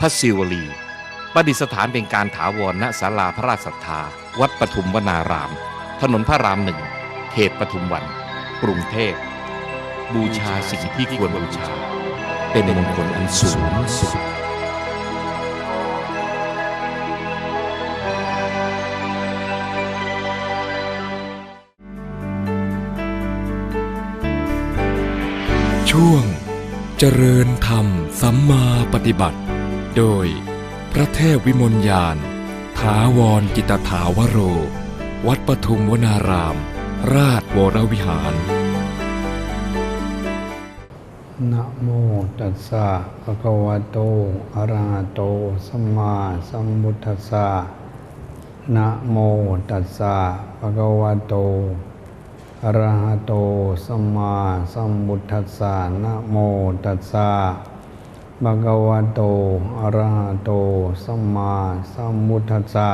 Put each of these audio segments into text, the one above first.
พระศิวลี ประดิษฐานเป็นการถาวรณศาลาพระราชศรัทธา วัดปทุมวนาราม ถนนพระรามหนึ่ง เขตปทุมวัน กรุงเทพ บูชาสิ่งที่ควรบูชา เป็นมงคลอันสูงสุดช่วง เจริญธรรมสัมมาปฏิบัติ โดย พระเทพวิมลยานถาวรจิตถาวโร วัดปทุมวนาราม ราชวรวิหาร นะโมตัสสะภะคะวะโต อะระหะโต สัมมาสัมพุทธัสสะ นะโมตัสสะภะคะวะโต อะระหะโต สัมมาสัมพุทธัสสะ นะโมตัสสะ ภะคะวะโต อะระหะโต สัมมาสัมพุทธัสสะ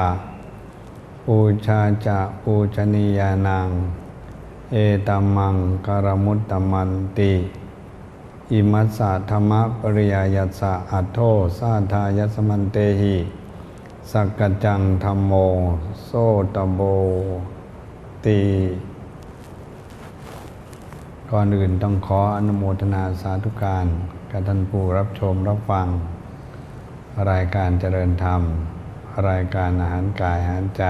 ปูชาจะปูชนียานัง เอตัมมังการมุตตมันติ อิมัสสะธรรมปริยายัสสะอัตโทสาทายัสมันเตหิ สักกจจังธรรมโม โซตโบตีก่อนอื่นต้องขออนุโมทนาสาธุการ กับท่านผู้รับชมรับฟัง รายการเจริญธรรม รายการอาหารกายอาหารใจ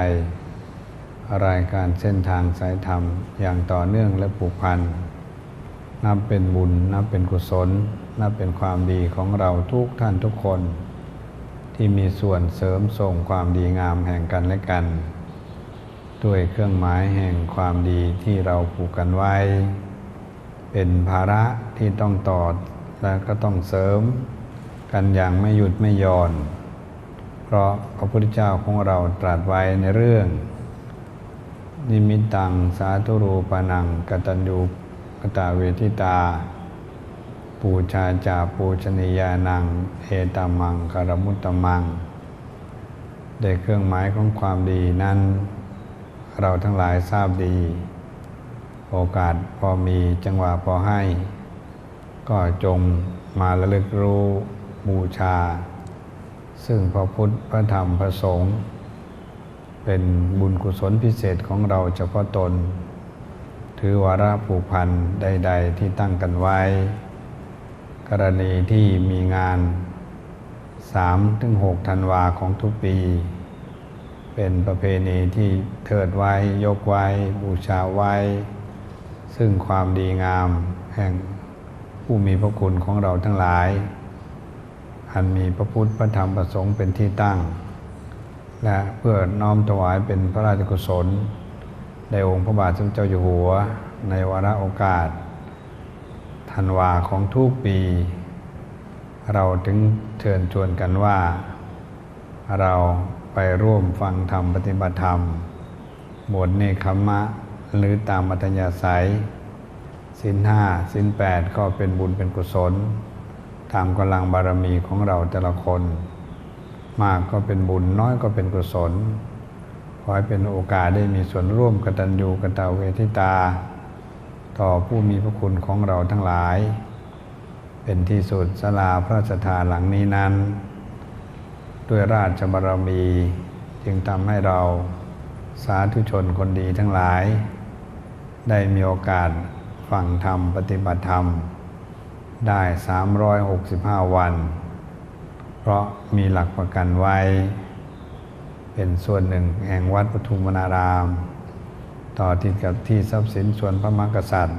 รายการเส้นทางสายธรรมอย่างต่อเนื่องและผูกพันนับเป็นบุญนับเป็นกุศล นับเป็นความดีของเราทุกท่านทุกคน ที่มีส่วนเสริมส่งความดีงามแห่งกันและกัน ด้วยเครื่องหมายแห่งความดีที่เราผูกกันไว้ เป็นภาระที่ต้องต่อ และก็ต้องเสริมกันอย่างไม่หยุดไม่หย่อน เพราะพระพุทธเจ้าของเราตรัสไว้ในเรื่อง นิมิตตังสาธุรูปนังกตัญญูกตาเวทิตา ปูชาจาปูชนียานัง เอตามังคารมุตตมังได้เครื่องหมายของความดีนั้น เราทั้งหลายทราบดี โอกาสพอมีจังหวะพอให้ ก็จงมาระลึกรู้บูชา ซึ่งพระพุทธพระธรรมพระสงฆ์เป็นบุญกุศลพิเศษของเราเฉพาะตน ถือวาระผูกพันใด ๆ ที่ตั้งกันไว้ กรณีที่มีงาน 3-6ธันวาของทุกปี เป็นประเพณีที่เทิดไว้ยกไว้ บูชาไว้ ซึ่งความดีงามแห่ง ผู้มีพระคุณของเราทั้งหลาย อันมีพระพุทธพระธรรมพระสงฆ์เป็นที่ตั้ง และเพื่อน้อมถวายเป็นพระราชกุศล ในองค์พระบาทสมเด็จเจ้าอยู่หัว ในวาระโอกาสธันวาของทุกปี เราถึงเชิญชวนกันว่า เราไปร่วมฟังธรรมปฏิบัติธรรมบทเนคขมะหรือตามมัธยาศัย สินห้าสินแปดก็เป็นบุญเป็นกุศลตามกำลังบารมีของเราแต่ละคน มากก็เป็นบุญน้อยก็เป็นกุศลขอให้เป็นโอกาสได้มีส่วนร่วมกตัญญูกตเวทิตา ต่อผู้มีพระคุณของเราทั้งหลาย เป็นที่สุดสลาพระราชทานหลังนี้นั้น ด้วยราชบารมี จึงทำให้เราสาธุชนคนดีทั้งหลาย ได้มีโอกาส ฟังธรรม ปฏิบัติธรรม ได้ 365 วัน เพราะมีหลักประกันไว้ เป็นส่วนหนึ่งแห่งวัดปทุมวนาราม ต่อติดกับที่ทรัพย์สินส่วนพระมหากษัตริย์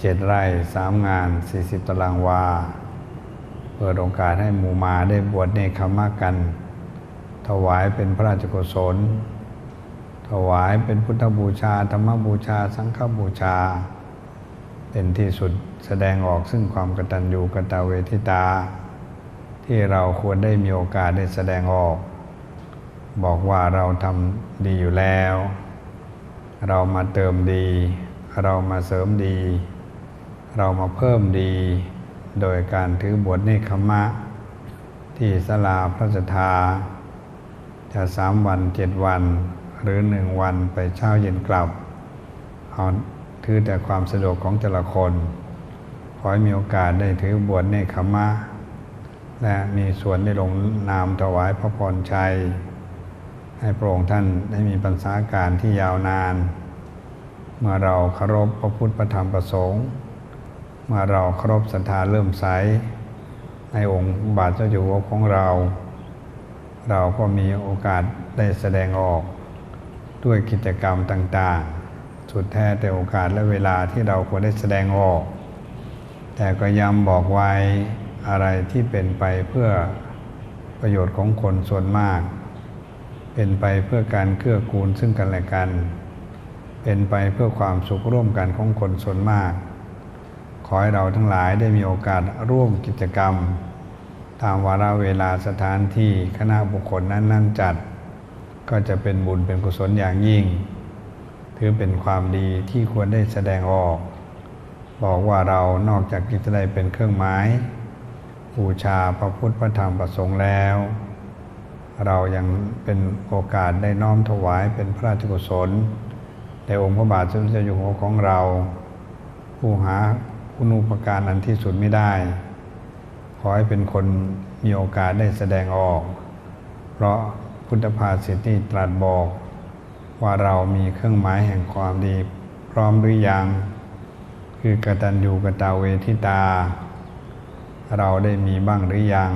เจ็ดไร่สามงาน 40 ตารางวา เปิดโอกาสให้หมู่มาได้บวชเนคขมากัน ถวายเป็นพระราชกุศลถวายเป็นพุทธบูชา ธรรมบูชา สังฆบูชา เป็นที่สุดแสดงออกซึ่งความกตัญญูกตเวทิตา ที่เราควรได้มีโอกาสได้แสดงออก บอกว่าเราทำดีอยู่แล้ว เรามาเติมดี เรามาเสริมดี เรามาเพิ่มดี โดยการถือบทเนคขมะ ที่สลาพระสทาจะสามวันเจ็ดวัน หรือหนึ่งวันไปเช้าเย็นกลับเอา ถือแต่ความสะดวกของแต่ละคน ขอให้มีโอกาสได้ถือบวชเนขมะและมีส่วนได้ลงนามถวายพระพรชัย ให้พระองค์ท่านได้มีบรรษาการที่ยาวนาน เมื่อเราเคารพพระพุทธพระธรรมประสงค์ เมื่อเราเคารพศรัทธาเริ่มใสในองค์บาทเจ้าอยู่หัวของเรา เราก็มีโอกาสได้แสดงออกด้วยกิจกรรมต่าง ๆ สุดแท้แต่โอกาสและเวลาที่เราควรได้แสดงออก แต่ก็ย้ำบอกไว้อะไรที่เป็นไปเพื่อประโยชน์ของคนส่วนมาก เป็นไปเพื่อการเกื้อกูลซึ่งกันและกัน เป็นไปเพื่อความสุขร่วมกันของคนส่วนมาก ขอให้เราทั้งหลายได้มีโอกาสร่วมกิจกรรม ตามวาระเวลาสถานที่คณะบุคคลนั้น ๆ จัด ก็จะเป็นบุญเป็นกุศลอย่างยิ่ง ถือเป็นความดีที่ควรได้แสดงออก บอกว่าเรานอกจากจะได้เป็นเครื่องหมายบูชาพระพุทธพระธรรมประสงค์แล้ว เรายังเป็นโอกาสได้น้อมถวายเป็นพระราชกุศลในองค์พระบาทสมเด็จเจ้าอยู่หัวของเรา ผู้หาคุณูปการอันที่สุดไม่ได้ ขอให้เป็นคนมีโอกาสได้แสดงออก เพราะพุทธภาษิตนี่ตรัสบอก ว่าเรามีเครื่องหมายแห่งความดี พร้อมหรือยัง คือกตัญญูกตาเวทิตา เราได้มีบ้างหรือยัง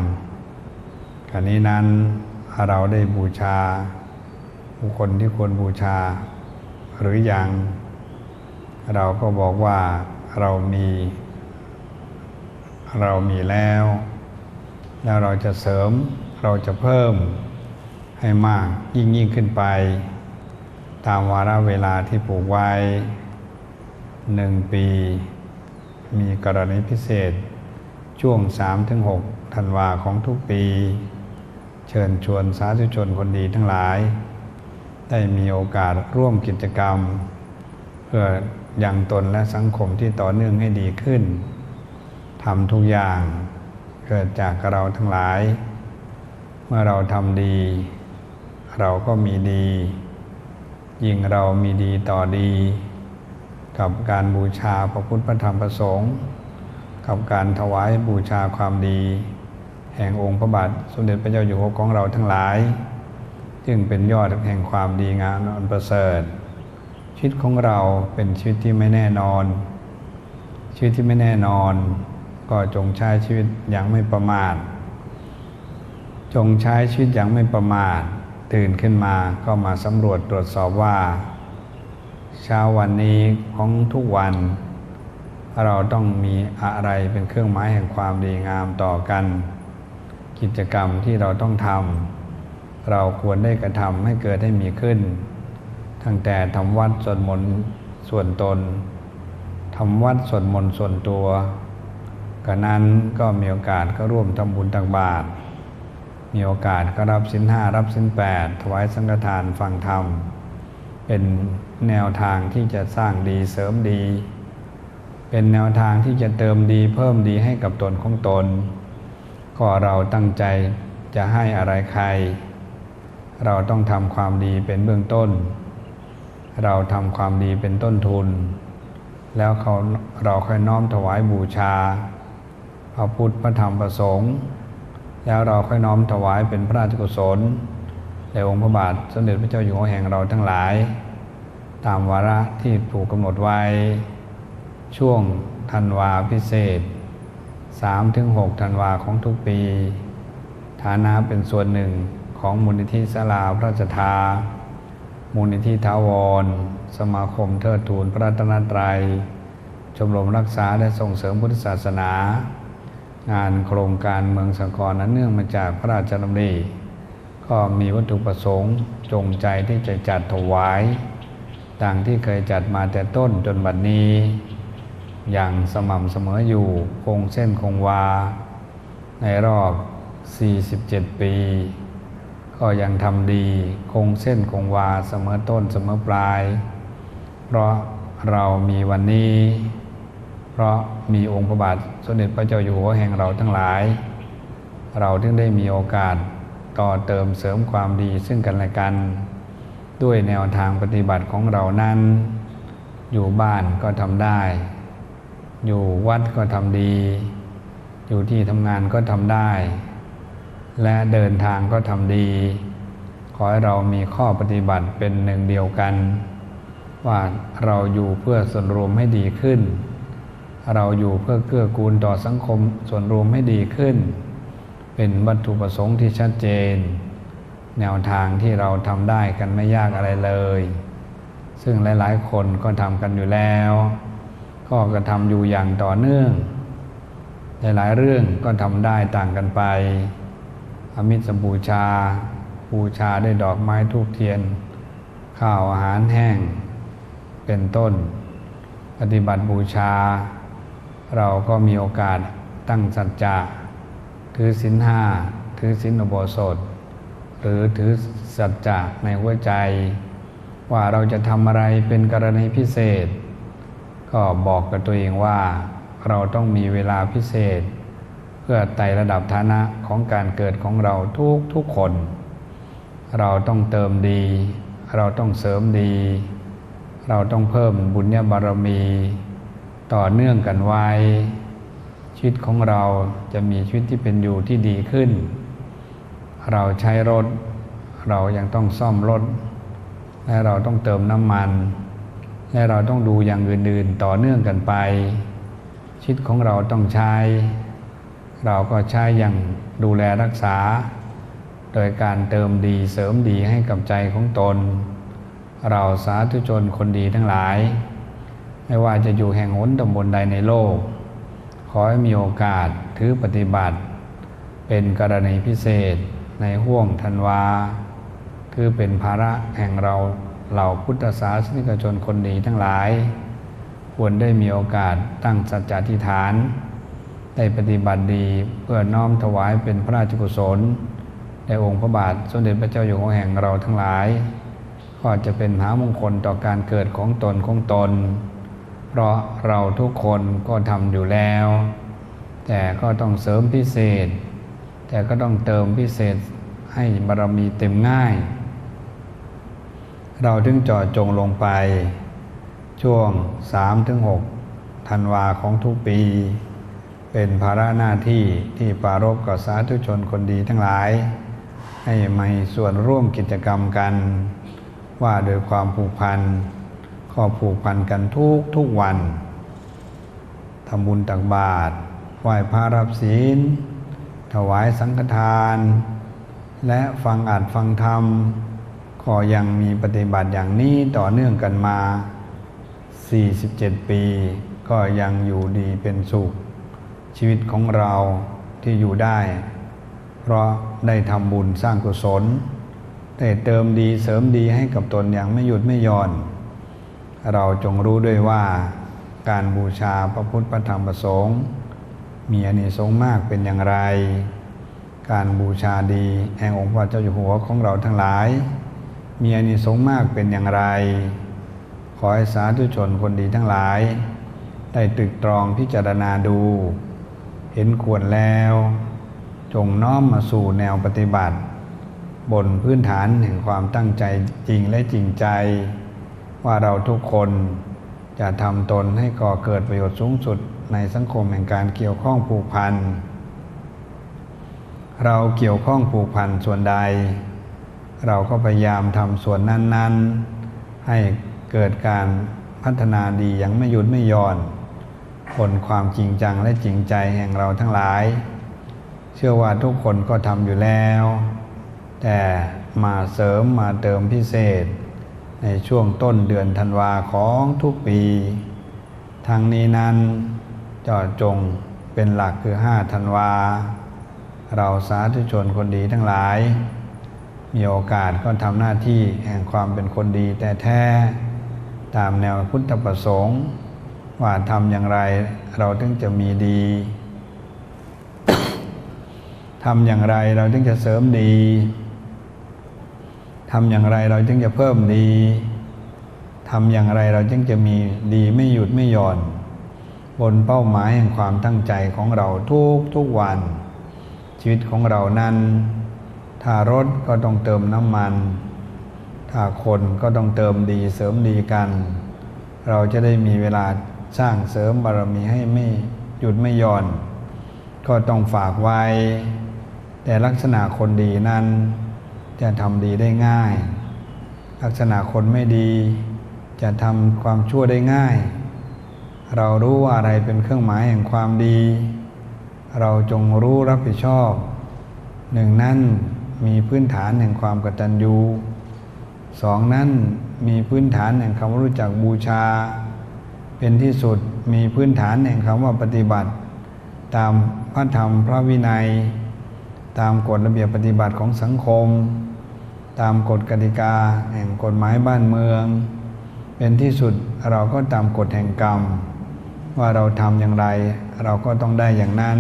ขณะนี้นั้นเราได้บูชาบุคคลที่ควรบูชา หรือยัง เราก็บอกว่าเรามี เรามีแล้ว แล้วเราจะเสริมเราจะเพิ่มให้มากยิ่งยิ่งขึ้นไป ตามวาระเวลาที่ปลูกไว้หนึ่งปี มีกรณีพิเศษ ช่วง 3-6ธันวาของทุกปี เชิญชวนสาธุชนคนดีทั้งหลาย ได้มีโอกาสร่วมกิจกรรม เพื่อยังตนและสังคมที่ต่อเนื่องให้ดีขึ้นทำทุกอย่างเกิดจากเราทั้งหลาย เมื่อเราทำดี เราก็มีดี ยิ่งเรามีดีต่อดี กับการบูชาพระพุทธพระธรรมพระสงฆ์กับการถวายบูชาความดี แห่งองค์พระบาทสมเด็จพระเจ้าอยู่หัวของเราทั้งหลาย จึงเป็นยอดแห่งความดีงามอันประเสริฐชีวิตของเราเป็นชีวิตที่ไม่แน่นอน ชีวิตที่ไม่แน่นอน ก็จงใช้ชีวิตอย่างไม่ประมาทจงใช้ชีวิตอย่างไม่ประมาท ตื่นขึ้นมาก็มาสำรวจตรวจสอบว่า เช้าวันนี้ของทุกวัน เราต้องมีอะไรเป็นเครื่องหมายแห่งความดีงามต่อกัน กิจกรรมที่เราต้องทำเราควรได้กระทำให้เกิดให้มีขึ้น ตั้งแต่ทำวัดสวดมนต์ส่วนตนทำวัดสวดมนต์ส่วนตัวก็นั้นก็มีโอกาสก็ร่วมทำบุญตักบาตร มีโอกาสก็รับสินห้ารับสินแปดถวายสังฆทานฟังธรรม เป็นแนวทางที่จะสร้างดีเสริมดี เป็นแนวทางที่จะเติมดีเพิ่มดีให้กับตนของตน ก็เราตั้งใจจะให้อะไรใคร เราต้องทำความดีเป็นเบื้องต้น เราทำความดีเป็นต้นทุน แล้วเขาเราค่อยน้อมถวายบูชาพระพุทธพระธรรมประสงค์ แล้วเราค่อยน้อมถวายเป็นพระราชกุศลแด่องค์พระบาทสมเด็จพระเจ้าอยู่หัวแห่งเราทั้งหลาย ตามวาระที่ถูกกำหนดไว้ ช่วงธันวาพิเศษ 3-6ธันวาของทุกปี ฐานะเป็นส่วนหนึ่งของมูลนิธิสลาพระราชทา มูลนิธิท้าวร สมาคมเทิดทูนพระรัตนตรัย ชมรมรักษาและส่งเสริมพุทธศาสนา งานโครงการเมืองสงกรนั้นเนื่องมาจากพระราชดำริก็มีวัตถุประสงค์จงใจที่จะจัดถวายดังที่เคยจัดมาแต่ต้นจนบัดนี้ อย่างสม่ำเสมออยู่คงเส้นคงวา ในรอบ 47 ปี ก็ยังทำดีคงเส้นคงวาเสมอต้นเสมอปลาย เพราะเรามีวันนี้ เพราะมีองค์พระบาทสมเด็จพระเจ้าอยู่หัวแห่งเราทั้งหลาย เราถึงได้มีโอกาสต่อเติมเสริมความดีซึ่งกันและกัน ด้วยแนวทางปฏิบัติของเรานั้น อยู่บ้านก็ทำได้ อยู่วัดก็ทำดี อยู่ที่ทำงานก็ทำได้ และเดินทางก็ทำดี ขอให้เรามีข้อปฏิบัติเป็นหนึ่งเดียวกัน ว่าเราอยู่เพื่อส่วนรวมให้ดีขึ้น เราอยู่เพื่อเกื้อกูลต่อสังคมส่วนรวมให้ดีขึ้น เป็นวัตถุประสงค์ที่ชัดเจน แนวทางที่เราทำได้กันไม่ยากอะไรเลย ซึ่งหลายๆ คนก็ทำกันอยู่แล้ว ก็กระทำอยู่อย่างต่อเนื่อง หลายๆเรื่องก็ทำได้ต่างกันไป อมิสบูชา บูชาด้วยดอกไม้ทูกเทียน ข้าวอาหารแห้ง เป็นต้น ปฏิบัติบูชา เราก็มีโอกาสตั้งสัจจะถือศีลห้าถือศีลอุโบสถ หรือถือสัจจะในหัวใจ ว่าเราจะทำอะไรเป็นกรณีพิเศษ ก็บอกกับตัวเองว่าเราต้องมีเวลาพิเศษ เพื่อไต่ระดับฐานะของการเกิดของเราทุกทุกคน เราต้องเติมดี เราต้องเสริมดี เราต้องเพิ่มบุญญาบารมี ต่อเนื่องกันไว้ ชีวิตของเราจะมีชีวิตที่เป็นอยู่ที่ดีขึ้น เราใช้รถ เรายังต้องซ่อมรถ และเราต้องเติมน้ำมัน และเราต้องดูอย่างอื่นๆต่อเนื่องกันไป ชีวิตของเราต้องใช้ เราก็ใช้อย่างดูแลรักษา โดยการเติมดีเสริมดีให้กับใจของตน เราสาธุชนคนดีทั้งหลาย ไม่ว่าจะอยู่แห่งหนตำบลใดในโลก ขอให้มีโอกาสถือปฏิบัติ เป็นกรณีพิเศษในห่วงธันวา คือเป็นภาระแห่งเราเหล่าพุทธศาสนิกชนคนดีทั้งหลาย ควรได้มีโอกาสตั้งสัจจะธิฐาน ได้ปฏิบัติดีเพื่อน้อมถวายเป็นพระราชกุศลในองค์พระบาทสมเด็จพระเจ้าอยู่หัวแห่งเราทั้งหลาย ก็จะเป็นมหามงคลต่อการเกิดของตนของตน เพราะเราทุกคนก็ทำอยู่แล้ว แต่ก็ต้องเสริมพิเศษ แต่ก็ต้องเติมพิเศษให้บารมีเต็มง่าย เราถึงจอดจงลงไป ช่วง 3-6ธันวาของทุกปี เป็นภาระหน้าที่ที่ปารบกับสาธุชนคนดีทั้งหลาย ให้มีส่วนร่วมกิจกรรมกัน ว่าโดยความผูกพัน ก็ผูกพันกันทุกทุกวันทำบุญตักบาตรไหว้พระรับศีล ถวายสังฆทาน และฟังอัดฟังธรรม ก็ยังมีปฏิบัติอย่างนี้ต่อเนื่องกันมา 47 ปี ก็ยังอยู่ดีเป็นสุข ชีวิตของเราที่อยู่ได้ เพราะได้ทำบุญสร้างกุศล ได้เติมดีเสริมดีให้กับตนอย่างไม่หยุดไม่หย่อน เราจงรู้ด้วยว่า การบูชาพระพุทธพระธรรมพระสงฆ์มีอานิสงส์มากเป็นอย่างไร การบูชาดีแห่งองค์พระเจ้าอยู่หัวของเราทั้งหลาย มีอานิสงส์มากเป็นอย่างไร ขอให้สาธุชนคนดีทั้งหลาย ได้ตรึกตรองพิจารณาดู เห็นควรแล้ว จงน้อมมาสู่แนวปฏิบัติ บนพื้นฐานแห่งความตั้งใจจริงและจริงใจ ว่าเราทุกคนจะทำตนให้ก่อเกิดประโยชน์สูงสุดในสังคมแห่งการเกี่ยวข้องผูกพัน เราเกี่ยวข้องผูกพันส่วนใด เราก็พยายามทำส่วนนั้นๆ ให้เกิดการพัฒนาดีอย่างไม่หยุดไม่ย่อนบนความจริงจังและจริงใจแห่งเราทั้งหลาย เชื่อว่าทุกคนก็ทำอยู่แล้ว แต่มาเสริมมาเติมพิเศษ ในช่วงต้นเดือนธันวาของทุกปี ทางนี้นั้นเจาะจงเป็นหลักคือ5ธันวา เราสาธุชนคนดีทั้งหลาย มีโอกาสก็ทำหน้าที่แห่งความเป็นคนดีแต่แท้ ตามแนวพุทธประสงค์ ว่าทำอย่างไรเราถึงจะมีดีทำอย่างไรเราถึงจะเสริมดี ทำอย่างไรเราจึงจะเพิ่มดีทำอย่างไรเราจึงจะมีดีไม่หยุดไม่หย่อน บนเป้าหมายแห่งความตั้งใจของเราทุกทุกวัน ชีวิตของเรานั้น ถ้ารถก็ต้องเติมน้ำมัน ถ้าคนก็ต้องเติมดีเสริมดีกัน เราจะได้มีเวลาสร้างเสริมบารมีให้ไม่หยุดไม่หย่อน ก็ต้องฝากไว้ แต่ลักษณะคนดีนั้น จะทำดีได้ง่าย ลักษณะคนไม่ดี จะทำความชั่วได้ง่าย เรารู้ว่าอะไรเป็นเครื่องหมายแห่งความดี เราจงรู้รับผิดชอบ หนึ่งนั้นมีพื้นฐานแห่งความกตัญญูสองนั้นมีพื้นฐานแห่งคำรู้จักบูชา เป็นที่สุดมีพื้นฐานแห่งคำว่าปฏิบัติ ตามพระธรรมพระวินัย ตามกฎระเบียบปฏิบัติของสังคม ตามกฎกติกาแห่งกฎหมายบ้านเมือง เป็นที่สุดเราก็ตามกฎแห่งกรรม ว่าเราทำอย่างไร เราก็ต้องได้อย่างนั้น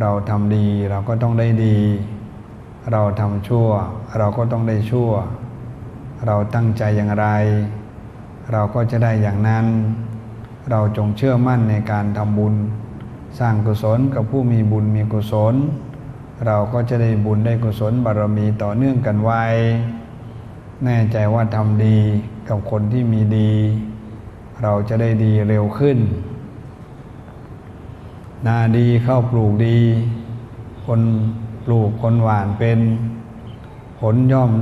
เราทำดีเราก็ต้องได้ดี เราทำชั่ว เราก็ต้องได้ชั่ว เราตั้งใจอย่างไร เราก็จะได้อย่างนั้น เราจงเชื่อมั่นในการทำบุญ สร้างกุศลกับผู้มีบุญมีกุศล เราก็จะได้บุญได้กุศลบารมีต่อเนื่องกันไว้ แน่ใจว่าทำดีกับคนที่มีดี เราจะได้ดีเร็วขึ้น นาดีเข้าปลูกดี คนปลูกคนหวานเป็น ผลย่อม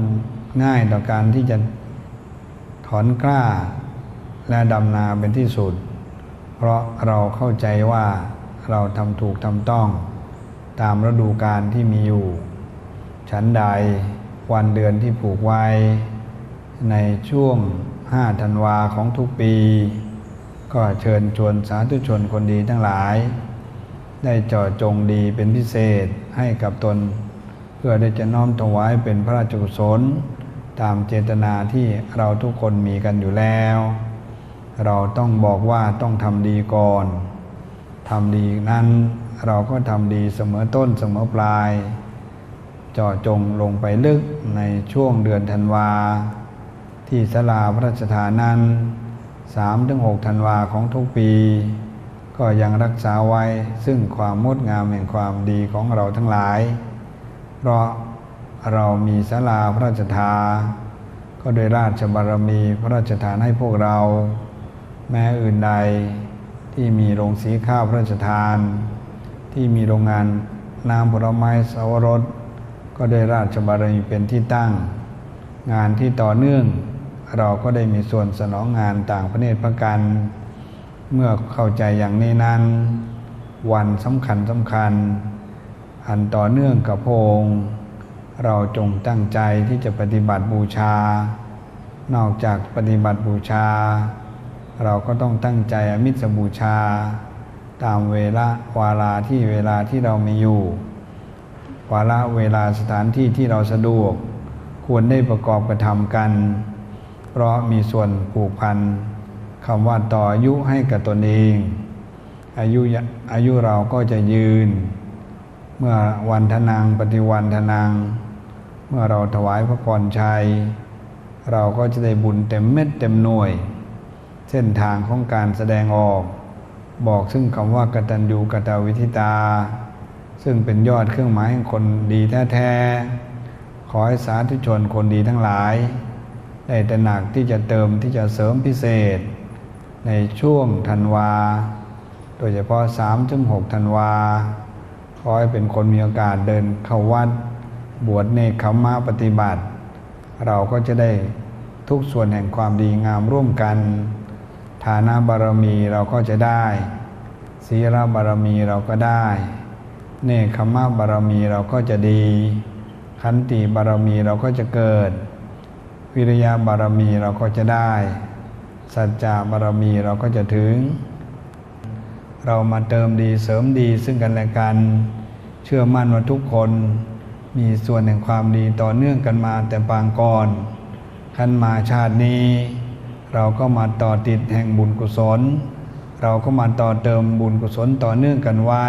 ง่ายต่อการที่จะถอนกล้า และดำนาเป็นที่สุด เพราะเราเข้าใจว่าเราทำถูกทำต้อง ตามฤดูกาลที่มีอยู่ฉันใดวันเดือนที่ผูกไว้ ในช่วง5ธันวาของทุกปี ก็เชิญชวนสาธุชนคนดีทั้งหลาย ได้เจาะจงดีเป็นพิเศษให้กับตน เพื่อได้จะน้อมถวายเป็นพระราชกุศล ตามเจตนาที่เราทุกคนมีกันอยู่แล้ว เราต้องบอกว่าต้องทำดีก่อนทำดีนั้น เราก็ทำดีเสมอต้นเสมอปลายเจาะจงลงไปลึกในช่วงเดือนธันวา ที่สลาพระราชทานนั้น3-6ธันวาของทุกปี ก็ยังรักษาไว้ซึ่งความงดงามแห่งความดีของเราทั้งหลาย เพราะเรามีสลาพระราชทานก็โดยราชบารมีพระราชทานให้พวกเรา แม้อื่นใดที่มีโรงสีข้าวพระราชทาน ที่มีโรงงานน้ำผลไม้สาวรสก็ได้ราชบารมีเป็นที่ตั้ง งานที่ต่อเนื่อง เราก็ได้มีส่วนสนองงานต่างประเทศประกัน เมื่อเข้าใจอย่างนี้นั้น วันสำคัญสำคัญ อันต่อเนื่องกับพงเราจงตั้งใจที่จะปฏิบัติบูชา นอกจากปฏิบัติบูชา เราก็ต้องตั้งใจอมิสบูชา ตามเวลาวาลาที่เวลาที่เรามีอยู่ วาระเวลาสถานที่ที่เราสะดวก ควรได้ประกอบกระทำกัน เพราะมีส่วนผูกพันคำว่าต่ออายุให้กับตนเอง อายุอายุเราก็จะยืน เมื่อวันทนังปฏิวันทนังเมื่อเราถวายพระพรชัย เราก็จะได้บุญเต็มเม็ดเต็มหน่วย เส้นทางของการแสดงออก บอกซึ่งคำว่ากตัญญูกตวิธิตา ซึ่งเป็นยอดเครื่องหมายแห่งคนดีแท้ๆขอให้สาธุชนคนดีทั้งหลาย ได้ตระหนักที่จะเติมที่จะเสริมพิเศษ ในช่วงธันวา โดยเฉพาะ3ถึง6ธันวา ขอให้เป็นคนมีโอกาสเดินเข้าวัด บวชเนคขมมาปฏิบัติ เราก็จะได้ทุกส่วนแห่งความดีงามร่วมกัน ฐานะบารมีเราก็จะได้ ศีลบารมีเราก็ได้ เนคขมะบารมีเราก็จะดี ขันติบารมีเราก็จะเกิด วิริยะบารมีเราก็จะได้ สัจจะบารมีเราก็จะถึง เรามาเติมดีเสริมดีซึ่งกันและกัน เชื่อมั่นว่าทุกคนมีส่วนแห่งความดีต่อเนื่องกันมาแต่ปางก่อนขันมาชาตินี้ เราก็มาต่อติดแห่งบุญกุศล เราก็มาต่อเติมบุญกุศลต่อเนื่องกันไว้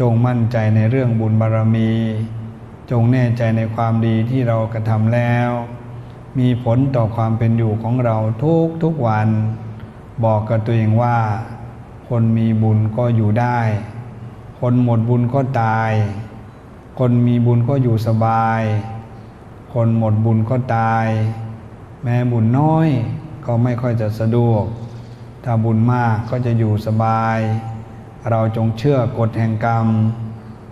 จงมั่นใจในเรื่องบุญบารมี จงแน่ใจในความดีที่เรากระทำแล้ว มีผลต่อความเป็นอยู่ของเราทุกทุกวัน บอกกับตัวเองว่า คนมีบุญก็อยู่ได้ คนหมดบุญก็ตาย คนมีบุญก็อยู่สบาย คนหมดบุญก็ตาย แม้บุญน้อย ก็ไม่ค่อยจะสะดวก ถ้าบุญมากก็จะอยู่สบาย เราจงเชื่อกฎแห่งกรรม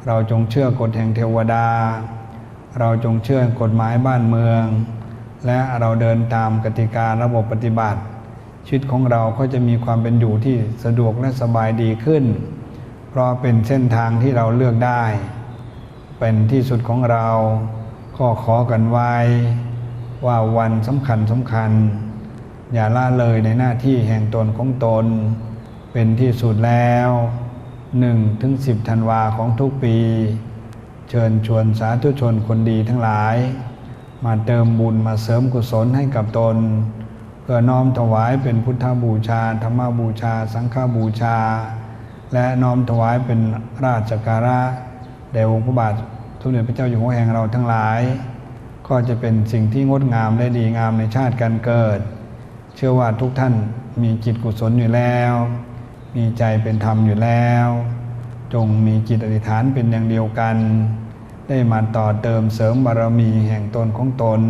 เราจงเชื่อกฎแห่งเทวดา เราจงเชื่อกฎหมายบ้านเมือง และเราเดินตามกติการะบบปฏิบัติ ชีวิตของเราก็จะมีความเป็นอยู่ที่สะดวกและสบายดีขึ้น เพราะเป็นเส้นทางที่เราเลือกได้ เป็นที่สุดของเราก็ขอกันไว้ว่าวันสำคัญสำคัญ อย่าละเลยในหน้าที่แห่งตนของตน เป็นที่สุดแล้ว1ถึง10ธันวาของทุกปี เชิญชวนสาธุชนคนดีทั้งหลาย มาเติมบุญมาเสริมกุศลให้กับตน เพื่อน้อมถวายเป็นพุทธบูชา ธรรมบูชา สังฆบูชา และน้อมถวายเป็นราชการะแด่องค์พระบาทสมเด็จพระเจ้าอยู่หัวแห่งเราทั้งหลาย ก็จะเป็นสิ่งที่งดงามและดีงามในชาติการเกิด เชื่อว่าทุกท่านมีจิตกุศลอยู่แล้ว มีใจเป็นธรรมอยู่แล้ว จงมีจิตอธิษฐานเป็นอย่างเดียวกัน ได้มาต่อเติมเสริมบารมีแห่งตนของตน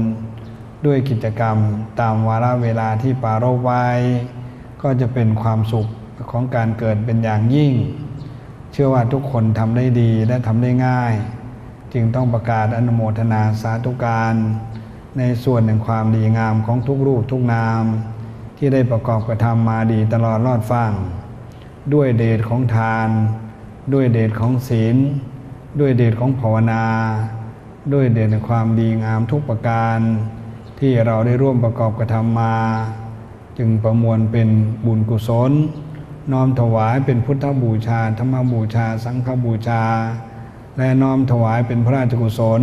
ด้วยกิจกรรมตามวาระเวลาที่ปารภไว้ ก็จะเป็นความสุขของการเกิดเป็นอย่างยิ่ง เชื่อว่าทุกคนทำได้ดีและทำได้ง่าย จึงต้องประกาศอนุโมทนาสาธุการ ในส่วนแห่งความดีงามของทุกรูปทุกนาม ที่ได้ประกอบกระทำมาดีตลอดรอดฟังด้วยเดชของทาน ด้วยเดชของศีล ด้วยเดชของภาวนา ด้วยเดชแห่งความดีงามทุกประการ ที่เราได้ร่วมประกอบกระทำมา จึงประมวลเป็นบุญกุศล น้อมถวายเป็นพุทธบูชาธรรมบูชา สังฆบูชา และน้อมถวายเป็นพระราชกุศล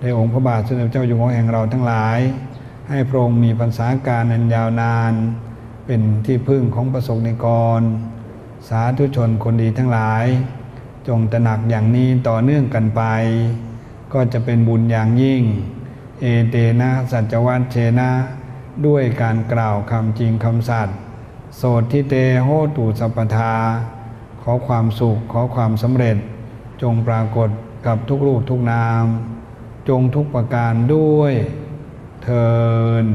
ในองค์พระบาทสมเด็จเจ้าอยู่หัวแห่งเราทั้งหลาย ให้พระองค์มีพรรษาการอันยาวนาน เป็นที่พึ่งของประสบนิกร สาธุชนคนดีทั้งหลาย จงตระหนักอย่างนี้ต่อเนื่องกันไป ก็จะเป็นบุญอย่างยิ่ง เอเตนะสัจวัตเชนะด้วยการกล่าวคำจริงคำสัตย์โสดทิเตโหตุสัพพทา ขอความสุขขอความสำเร็จ จงปรากฏกับทุกรูปทุกนาม จงทุกประการด้วย เทิน